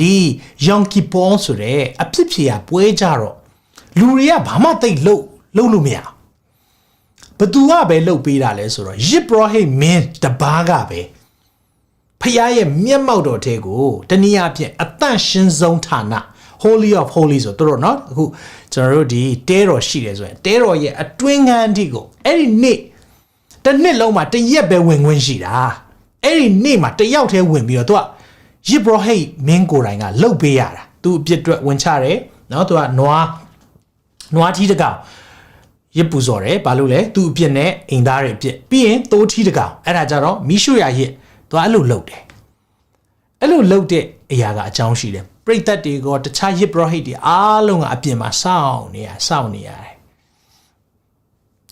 ဒီယောင်ကီပေါ်ဆိုတဲ့အဖြစ်ဖြေရပွဲကြတော့လူတွေကဘာမှတိတ်လှုပ်လှုပ်လို့မရဘသူကပဲလှုပ်ပေးတာလဲဆိုတော့ယစ်ဘရဟိမင်းတဘာကပဲဖခင်ရဲ့မျက်မှောက်တော်ထဲကိုတနည်းအားဖြင့်အတန့်ရှင်းဆုံးဌာန Holy of Holy ဆိုတော့เนาะအခုကျွန်တော်တို့ဒီတဲတော်ရှိတယ်ဆိုရင်တဲတော်ရဲ့အတွင်းခန်းအထိကိုအဲ့ဒီနေ့တစ်နှစ်လုံးမှာတစ်ရက်ပဲဝင်ခွင့်ရှိတာအဲ့ဒီနေ့မှာတစ်ယောက်တည်းဝင်ပြီးတော့သူက ယစ်ဘရဟိတ်မင်းကိုတိုင်ကလှုပ်ပေးရတာသူအပြစ်အတွက်ဝင်ချတယ်နော်သူကနွားနွားထီးတကောင်ရစ်ပူစော်တယ်ဘာလို့လဲသူ့အပြစ်နဲ့အိမ်သားရဲ့အပြစ်ပြီးရင်သိုးထီးတကောင်အဲ့ဒါကြတော့မိရှုရရစ်သူအဲ့လိုလုပ်တယ်အဲ့လိုလုပ်တဲ့အရာကအကြောင်းရှိတယ်ပရိသတ်တွေကတခြားရစ်ဘရဟိတ်တွေအားလုံးကအပြင်မှာစောင့်နေရစောင့်နေရတယ်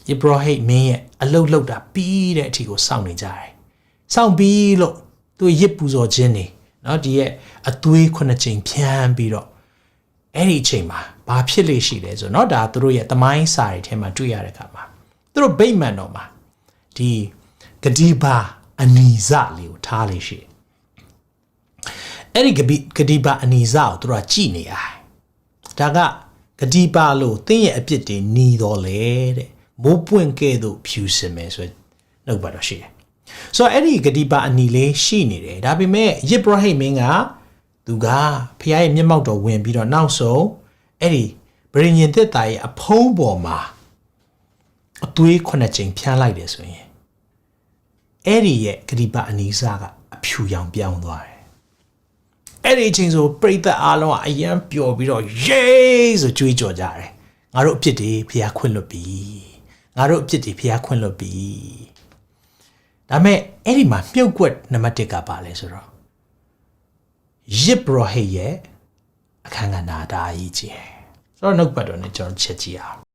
ရစ်ဘရဟိတ်မင်းရဲ့အလုတ်လောက်တာပြီးတဲ့အထီကိုစောင့်နေကြတယ်စောင့်ပြီးလို့သူရစ်ပူစော်ခြင်းနေ เนาะဒီရဲ့အသွေးခုနှစ်ချိန်ဖြန်းပြီးတော့ အဲ့ဒီအချိန်မှာဘာဖြစ်လေရှိလဲဆိုတော့เนาะဒါသူတို့ရဲ့သမိုင်းစာတွေထဲမှာတွေ့ရတဲ့အခါမှာသူတို့ဗိမ္မာန်တော်မှာဒီဂတိပါအနီစလေးကိုထားလေရှိတယ်အဲ့ဒီဂတိဂတိပါအနီစကိုသူတို့ကကြည်နေရတယ်ဒါကဂတိပါလို့သင်ရဲ့အပြစ်တွေหนีတော်လေတဲ့မိုးပွင့်ကဲ့သို့ဖြူစင်မယ်ဆိုနှုတ်ပါတော့ရှိတယ် ဆိုတော့အဲ့ဒီဂတိပါအနီလေးရှိနေတယ်ဒါပေမဲ့ယစ်ဘရဟိမင်းကသူကဖခင်ရဲ့မျက်မှောက်တော်ဝင်ပြီးတော့နောက်ဆုံးအဲ့ဒီဗြိညင်သက်တာရဲ့အဖုံးပေါ်မှာအသွေးခုနှစ်ချိန်ဖြန်းလိုက်တယ်ဆိုရင်အဲ့ဒီရဲ့ဂရိပအနီးစားကအဖြူရောင်ပြောင်းသွားတယ်အဲ့ဒီအချိန်ဆိုပရိသတ်အားလုံးကအယံပျော်ပြီးတော့ယေးဆိုကြွေးကြော်ကြတယ်ငါတို့အဖြစ်တွေဖခင်ခွင့်လွတ်ပြီငါတို့အဖြစ်တွေဖခင်ခွင့်လွတ်ပြီ ဒါမဲ့အဲ့ဒီမှာမြုပ်ကွက်နံပါတ်1ကပါလဲဆိုတော့ယစ်ဘရဟိရဲ့အခန်းကဏ္ဍဒါအကြီးကြီးဆိုတော့နှုတ်ပတ်တော်နဲ့ကျွန်တော်ချက်ကြည့်အောင်